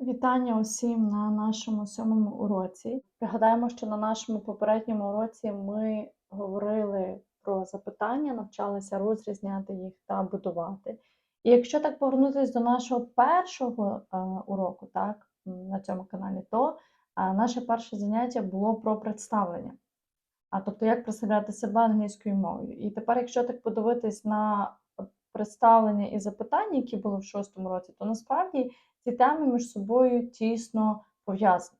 Вітання усім на нашому сьомому уроці. Пригадаємо, що на нашому попередньому уроці ми говорили про запитання, навчалися розрізняти їх та будувати. І якщо так повернутися до нашого першого е, уроку, так, на цьому каналі, то е, наше перше заняття було про представлення. А тобто, як представляти себе англійською мовою. І тепер, якщо так подивитись на представлення і запитання, які були в шостому році, то насправді ці теми між собою тісно пов'язані.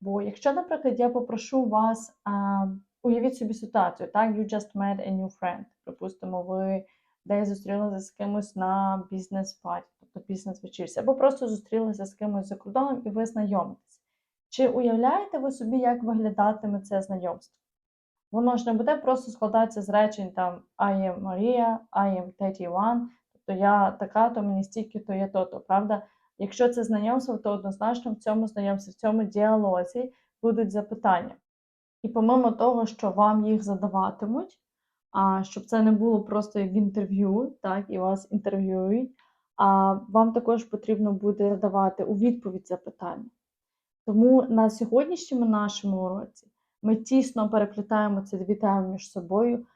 Бо якщо, наприклад, я попрошу вас, а, уявіть собі ситуацію, так, you just met a new friend. Припустимо, ви десь зустрілися з кимось на бізнес-паті, тобто бізнес-вечірці, або просто зустрілися з кимось за кордоном і ви знайомитесь. Чи уявляєте ви собі, як виглядатиме це знайомство? Воно ж не буде просто складатися з речень там I am Maria, I am 31, тобто я така, то мені стільки, то є то-то, правда? Якщо це знайомство, то однозначно в цьому знайомстві, в цьому діалозі будуть запитання. І помимо того, що вам їх задаватимуть, а щоб це не було просто як інтерв'ю, так, і вас інтерв'юють, а вам також потрібно буде давати у відповідь запитання. Тому на сьогоднішньому нашому уроці ми тісно переплітаємо ці дві теми між собою,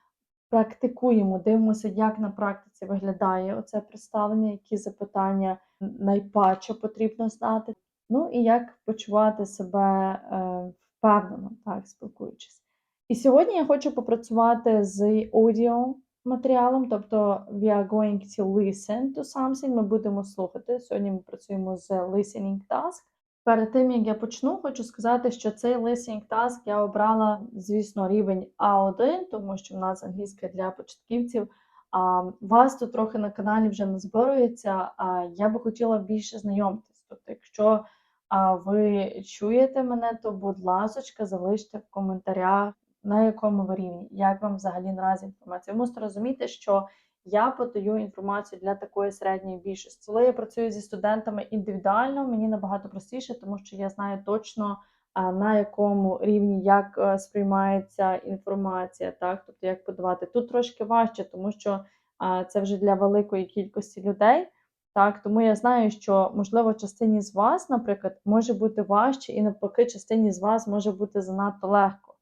практикуємо, дивимося, як на практиці виглядає оце представлення, які запитання найпаче потрібно знати. Ну і як почувати себе е, впевнено, так, спілкуючись. І сьогодні я хочу попрацювати з аудіо матеріалом, тобто we are going to listen to something, ми будемо слухати. Сьогодні ми працюємо з listening task. Перед тим як я почну, хочу сказати, що цей listening task я обрала, звісно, рівень А1, тому що в нас англійська для початківців. Вас тут трохи на каналі вже назбирується. А я би хотіла більше знайомитись. Тобто, якщо ви чуєте мене, то будь ласочка, залиште в коментарях, на якому ви рівні, як вам взагалі наразі інформація. Ви мусите розуміти, що я подаю інформацію для такої середньої більшості. Коли я працюю зі студентами індивідуально, мені набагато простіше, тому що я знаю точно на якому рівні як е, сприймається інформація, так тобто як подавати. Тут трошки важче, тому що це вже для великої кількості людей. Так, тому я знаю, що можливо частині з вас, наприклад, може бути важче, і навпаки, частині з вас може бути занадто легко.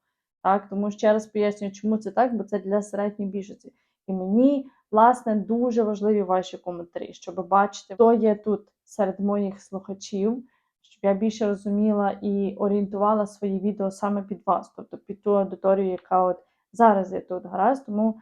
Так, тому ще раз пояснюю, чому це так, бо це для середньої більшості. І мені, власне, дуже важливі ваші коментарі, щоб бачити, хто є тут серед моїх слухачів, щоб я більше розуміла і орієнтувала свої відео саме під вас, тобто під ту аудиторію, яка от зараз є тут гаразд. Тому,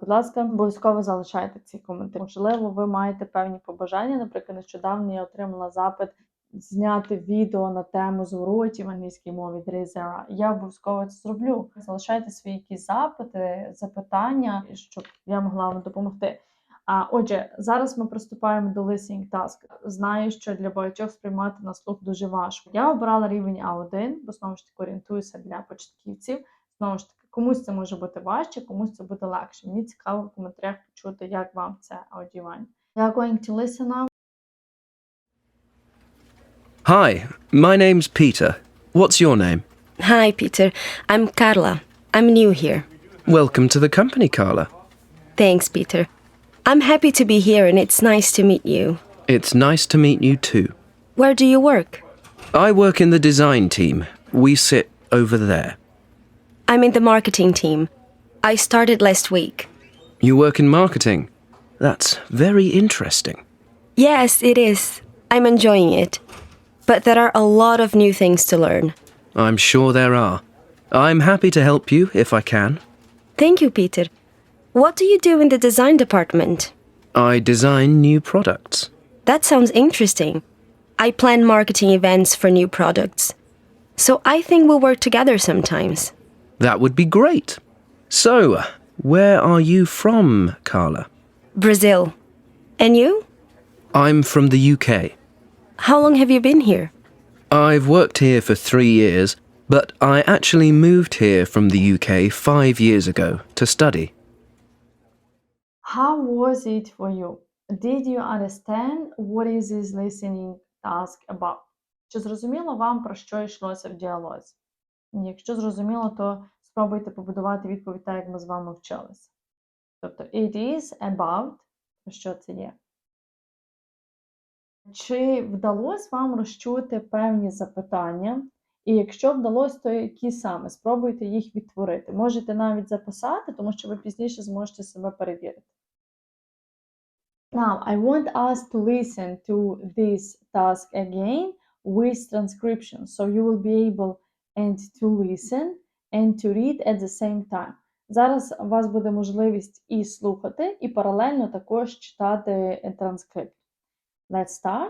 будь ласка, обов'язково залишайте ці коментарі. Можливо, ви маєте певні побажання. Наприклад, нещодавно я отримала запит зняти відео на тему зворотів в англійській мові Дрейзера. Я обов'язково це зроблю. Залишайте свої якісь запити, запитання, щоб я могла вам допомогти. А отже, зараз ми приступаємо до listening task. Знаю, що для багатьох сприймати на слух дуже важко. Я обрала рівень А1, бо знову ж таки орієнтуюся для початківців. Знову ж таки, комусь це може бути важче, комусь це буде легше. Мені цікаво в коментарях почути, як вам це аудіювання. We are going to listen now. Hi, my name's Peter. What's your name? Hi, Peter. I'm Carla. I'm new here. Welcome to the company, Carla. Thanks, Peter. I'm happy to be here and it's nice to meet you. It's nice to meet you too. Where do you work? I work in the design team. We sit over there. I'm in the marketing team. I started last week. You work in marketing. That's very interesting. Yes, it is. I'm enjoying it. But there are a lot of new things to learn. I'm sure there are. I'm happy to help you if I can. Thank you, Peter. What do you do in the design department? I design new products. That sounds interesting. I plan marketing events for new products. So I think we'll work together sometimes. That would be great. So, where are you from, Carla? Brazil. And you? I'm from the UK. How long have you been here? I've worked here for three years, but I actually moved here from the UK five years ago to study. How was it for you? Did you understand what is this listening task about? Чи зрозуміло вам, про що йшлося в діалозі? Якщо зрозуміло, то спробуйте побудувати відповідь так, як ми з вами вчилися. Тобто, it is about, що це є? Чи вдалося вам розчути певні запитання? І якщо вдалося, то які саме? Спробуйте їх відтворити. Можете навіть записати, тому що ви пізніше зможете себе перевірити. Now, I want us to listen to this task again with transcription. So you will be able and to listen and to read at the same time. Зараз у вас буде можливість і слухати, і паралельно також читати е, транскрипт. Let's start.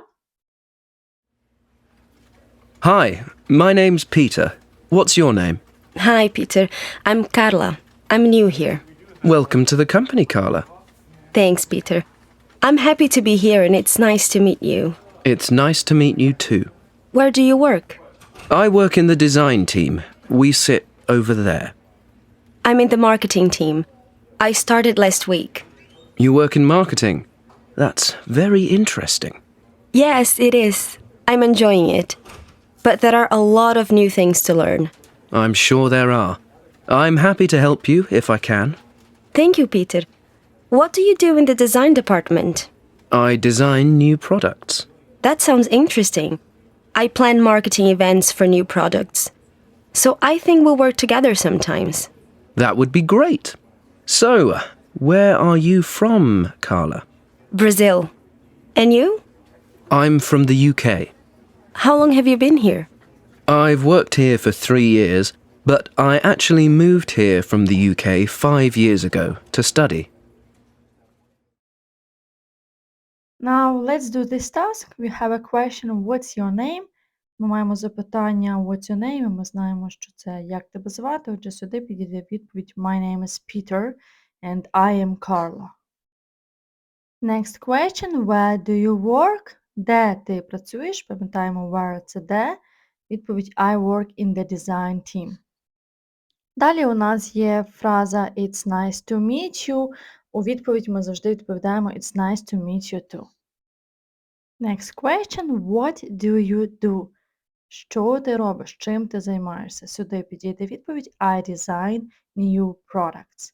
Hi, my name's Peter. What's your name? Hi, Peter. I'm Carla. I'm new here. Welcome to the company, Carla. Thanks, Peter. I'm happy to be here and it's nice to meet you. It's nice to meet you too. Where do you work? I work in the design team. We sit over there. I'm in the marketing team. I started last week. You work in marketing. That's very interesting. Yes, it is. I'm enjoying it. But there are a lot of new things to learn. I'm sure there are. I'm happy to help you if I can. Thank you, Peter. What do you do in the design department? I design new products. That sounds interesting. I plan marketing events for new products. So I think we'll work together sometimes. That would be great. So, where are you from, Carla? Brazil. And you? I'm from the UK. How long have you been here? I've worked here for three years, but I actually moved here from the UK five years ago to study. Now, let's do this task. We have a question What's your name? Ми маємо запитання What's your name? І ми знаємо, що це як тебе звати. Отже, сюди підійде відповідь My name is Peter and I am Carla. Next question. Where do you work? Де ти працюєш? Пам'ятаємо, where це де. Відповідь I work in the design team. Далі у нас є фраза It's nice to meet you. У відповідь ми завжди відповідаємо It's nice to meet you too. Next question. What do you do? Що ти робиш? Чим ти займаєшся? Сюди підійде відповідь I design new products.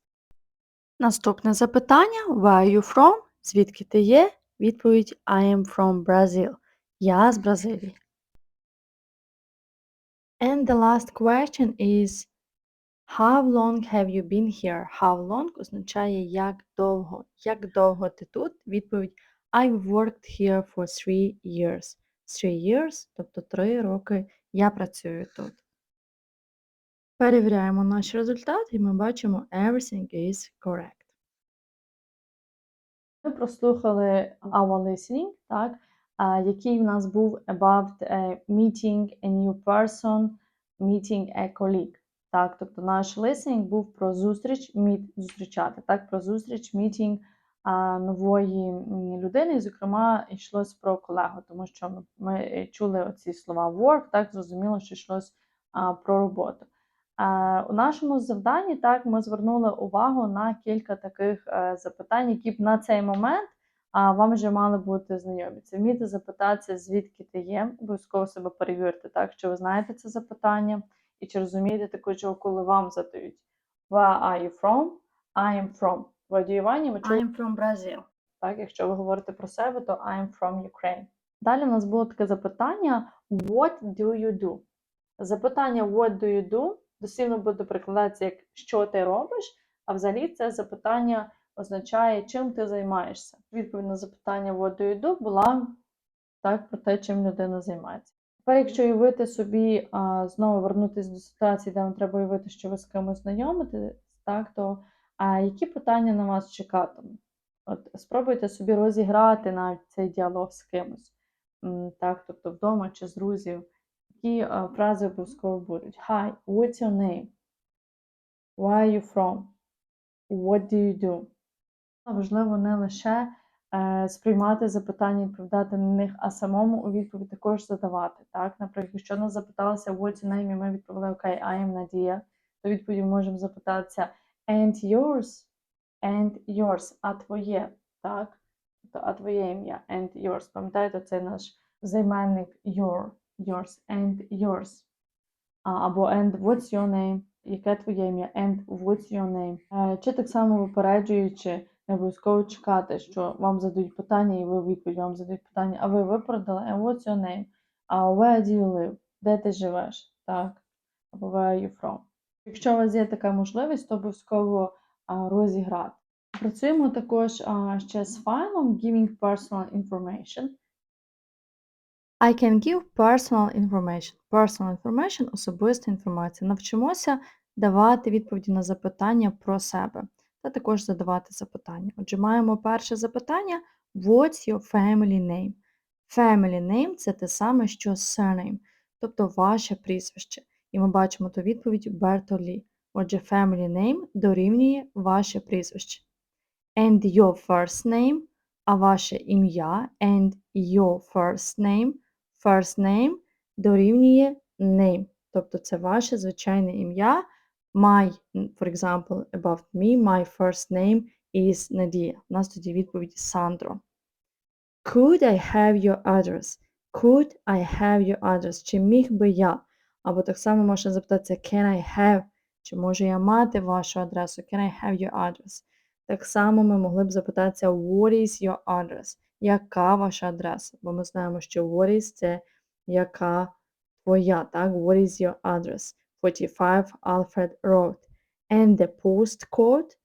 Наступне запитання. Where are you from? Звідки ти є? Відповідь I am from Brazil. Я з Бразилії. And the last question is How long have you been here? How long означає як довго. Як довго ти тут? Відповідь I've worked here for three years. Three years, тобто три роки я працюю тут. Перевіряємо наш результат і ми бачимо everything is correct. Ми прослухали our listening, так, який в нас був about a meeting a new person, meeting a colleague. Так, тобто наш listening був про зустріч, meet, зустрічати, так, про зустріч, а, нової людини, і, зокрема, йшлось про колегу, тому що ми, чули оці слова work, так, зрозуміло, що йшлось про роботу. У нашому завданні так ми звернули увагу на кілька таких е, запитань, які б на цей момент вам вже мали бути знайомі. Це вміти запитатися, звідки ти є, обов'язково себе перевірте, так, що ви знаєте це запитання, і чи розумієте також, його, коли вам задають Where are you from? I am from. В одіюванні ви чули I'm from Brazil. так, якщо ви говорите про себе, то I'm from Ukraine. Далі у нас було таке запитання What do you do? Запитання What do you do дослівно буде прикладатися як що ти робиш, а взагалі це запитання означає, чим ти займаєшся. Відповідь на запитання What do you do була так про те, чим людина займається. Тепер, якщо уявити собі, а, знову вернутися до ситуації, де вам треба уявити, що ви з кимось знайомите, так, то а, які питання на вас чекатимуть? От спробуйте собі розіграти навіть цей діалог з кимось, так, тобто вдома чи з друзів. Які е, фрази обов'язково будуть? Hi, what's your name? Where are you from? What do you do? Важливо не лише сприймати запитання відповідати на них, а самому у відповідь також задавати. Так? Наприклад, якщо нас запиталися what's your name, і ми відповіли окей, I am Надія, то відповідь можемо запитатися and yours, and yours, а твоє, так? Тобто, а твоє ім'я, and yours. Пам'ятаєте, це наш займенник your, yours, and yours. Або and what's your name, яке твоє ім'я, and what's your name. Е, Чи так само випереджуючи Не обов'язково чекати, що вам задають питання, і ви відповідь вам задають питання, а ви виправдали, what's your name? А where do you live? Де ти живеш? Так. Або where are you from? Якщо у вас є така можливість, то обов'язково розіграти. Працюємо також ще з файлом Giving Personal Information. I can give personal information. Personal information – особиста інформація. Навчимося давати відповіді на запитання про себе та також задавати запитання. Отже, маємо перше запитання What's your family name? Family name – це те саме, що surname, тобто ваше прізвище. І ми бачимо ту відповідь Бертолі. Отже, family name дорівнює ваше прізвище. And your first name, а ваше ім'я and your first name, first name дорівнює name. Тобто це ваше звичайне ім'я. My, for example, about me, my first name is Nadia. У нас тоді відповідь Сандро. Could I have your address? Could I have your address? Чи міг би я? Або так само можна запитатися Can I have? Чи можу я мати вашу адресу? Can I have your address? Так само ми могли б запитатися What is your address? Яка ваша адреса? Бо ми знаємо, що what is – це яка твоя, так? What is your address? 45 Alfred Road. And the postcode,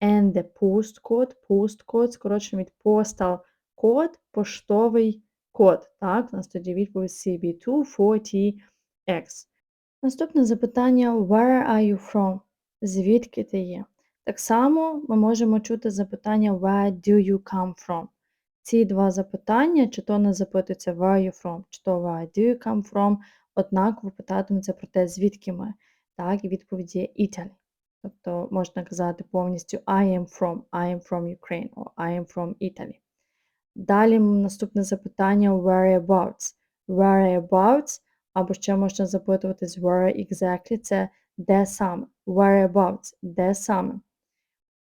and the postcode, postcode, скорочено від postal code, поштовий код. Так, у нас тоді відповідь CB240X. Наступне запитання Where are you from? Звідки ти є? Так само ми можемо чути запитання Where do you come from? Ці два запитання, чи то не запитується Where are you from, чи то Where do you come from, однаково питатимуться про те, звідки ми. Так, і відповідь є Italy. Тобто можна казати повністю I am from, I am from Ukraine, or I am from Italy. Далі наступне запитання whereabouts. Whereabouts, або ще можна запитуватись where exactly, це де саме. Whereabouts, де саме.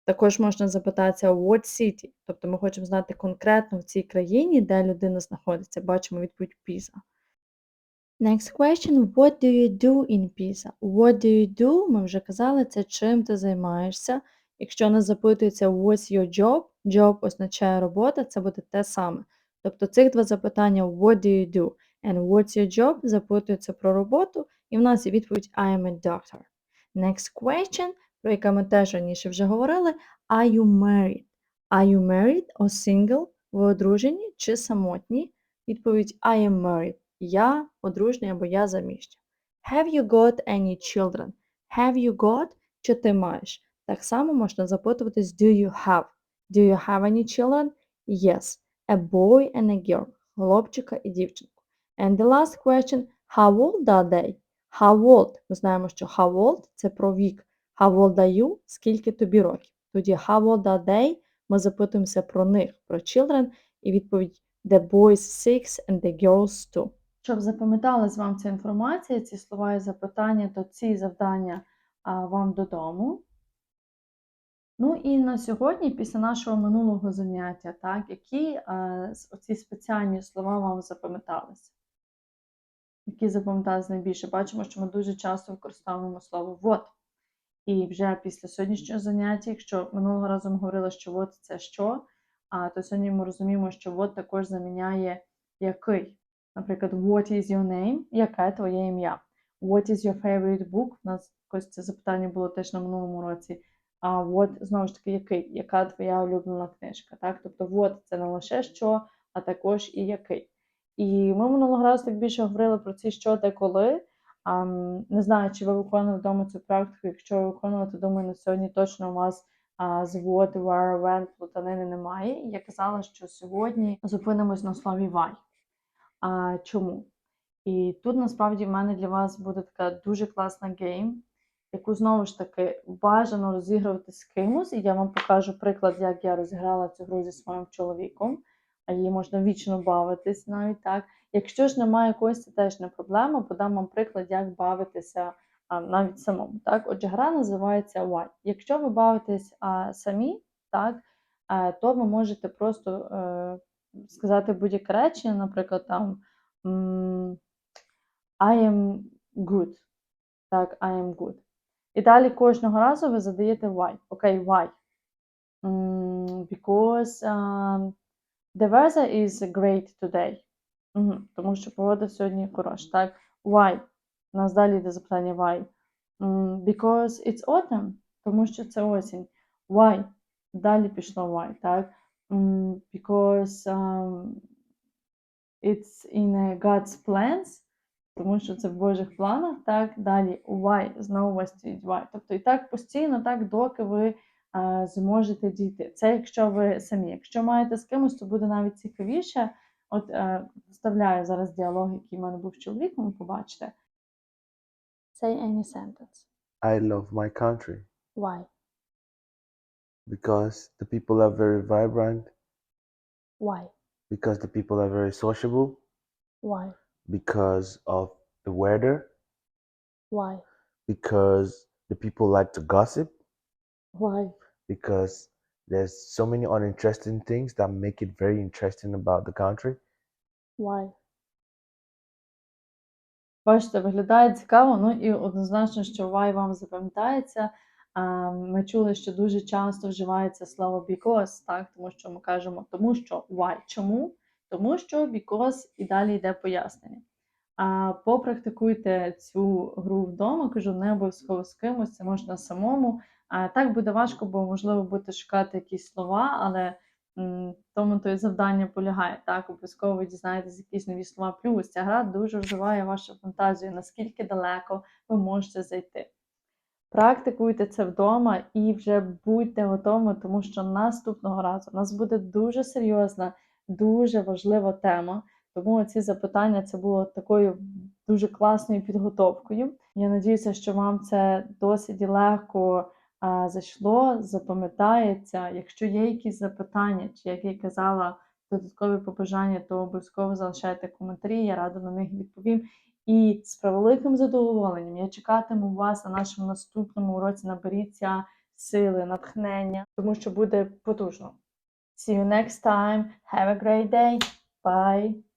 Також можна запитатися what city, тобто ми хочемо знати конкретно в цій країні, де людина знаходиться. Бачимо відповідь Pisa. Next question. What do you do in Pisa? What do you do? Ми вже казали, це чим ти займаєшся. Якщо нас запитується what's your job, job означає робота, це буде те саме. Тобто цих два запитання what do you do and what's your job запитуються про роботу, і в нас є відповідь I am a doctor. Next question, про яке ми теж раніше вже говорили, are you married? Are you married or single? Ви одружені чи самотні? Відповідь I am married. Я одружений або я заміжня. Have you got any children? Have you got? Чи ти маєш? Так само можна запитуватись do you have? Do you have any children? Yes. A boy and a girl. Хлопчика і дівчинку. And the last question, how old are they? How old? Ми знаємо, що how old – це про вік. How old are you? Скільки тобі років? Тоді how old are they? Ми запитуємося про них, про children, і відповідь the boys six and the girls two. Щоб запам'яталась вам ця інформація, ці слова і запитання, то ці завдання вам додому. Ну і на сьогодні, після нашого минулого заняття, так, які оці спеціальні слова вам запам'яталися? Які запам'ятались найбільше? Бачимо, що ми дуже часто використовуємо слово вот. І вже після сьогоднішнього заняття, якщо минулого разу ми говорили, що вот це що, то сьогодні ми розуміємо, що вот також заміняє який. Наприклад, what is your name? Яке твоє ім'я? What is your favorite book? У нас якось це запитання було теж на минулому році. А what, знову ж таки, який? Яка твоя улюблена книжка? Так? Тобто, what це не лише що, а також і який. І ми минулого разу так більше говорили про ці що де коли. Не знаю, чи ви виконували вдома цю практику. Якщо ви виконували, то думаю, на сьогодні точно у вас з what, where, when плутанини немає. Я казала, що сьогодні зупинимось на слові why. А, чому? І тут насправді в мене для вас буде така дуже класна гейм, яку знову ж таки бажано розігрувати з кимось. І я вам покажу приклад, як я розіграла цю гру зі своїм чоловіком. А її можна вічно бавитись навіть так. Якщо ж немає якоїсь, це теж не проблема, подам вам приклад, як бавитися а, навіть самому. Так? Отже, гра називається Why. Якщо ви бавитесь а, самі, так, а, то ви можете просто е, сказати будь-яке речення, наприклад, там I am good. Так, I am good. І далі кожного разу ви задаєте why. Окей, why. Because um, the weather is great today. Мгм, Тому що погода сьогодні хороша. Так? Why? У нас далі йде запитання why. Because it's autumn. Тому що це осінь. Why? Далі пішло why, так? М, Because um, it's in uh, God's plans. Тому що це в Божих планах, так? Далі why, знову вас стоїть why. Тобто і так постійно, так, доки ви а, зможете дійти. Це якщо ви самі. Якщо маєте з кимось, то буде навіть цікавіше. От е, вставляю зараз діалог, який в мене був з чоловіком, ви побачите. Say any sentence. I love my country Why? because the people are very vibrant, Why? because the people are very sociable, Why? because of the weather, Why? because the people like to gossip, Why? because there's so many uninteresting things that make it very interesting about the country. Why? Бачите, виглядає цікаво, ну і однозначно, що why вам запам'ятається. Ми чули, що дуже часто вживається слово because, так, тому що ми кажемо тому що why. Чому? Тому що because і далі йде пояснення. А попрактикуйте цю гру вдома, кажу, не обов'язково з кимось, це можна самому. А так буде важко, бо можливо будете шукати якісь слова, але м, тому то і завдання полягає. Так, обов'язково ви дізнаєтесь якісь нові слова. Плюс ця гра дуже розвиває вашу фантазію, наскільки далеко ви можете зайти. Практикуйте це вдома і вже будьте готовими, тому що наступного разу у нас буде дуже серйозна, дуже важлива тема. Тому ці запитання це було такою дуже класною підготовкою. Я надіюся, що вам це досить легко а, зайшло, запам'ятається. Якщо є якісь запитання, чи як я казала, додаткові побажання, то обов'язково залишайте коментарі, я рада на них відповім. І з превеликим задоволенням я чекатиму вас на нашому наступному уроці. Наберіться сили, натхнення, тому що буде потужно. See you next time. Have a great day. Bye.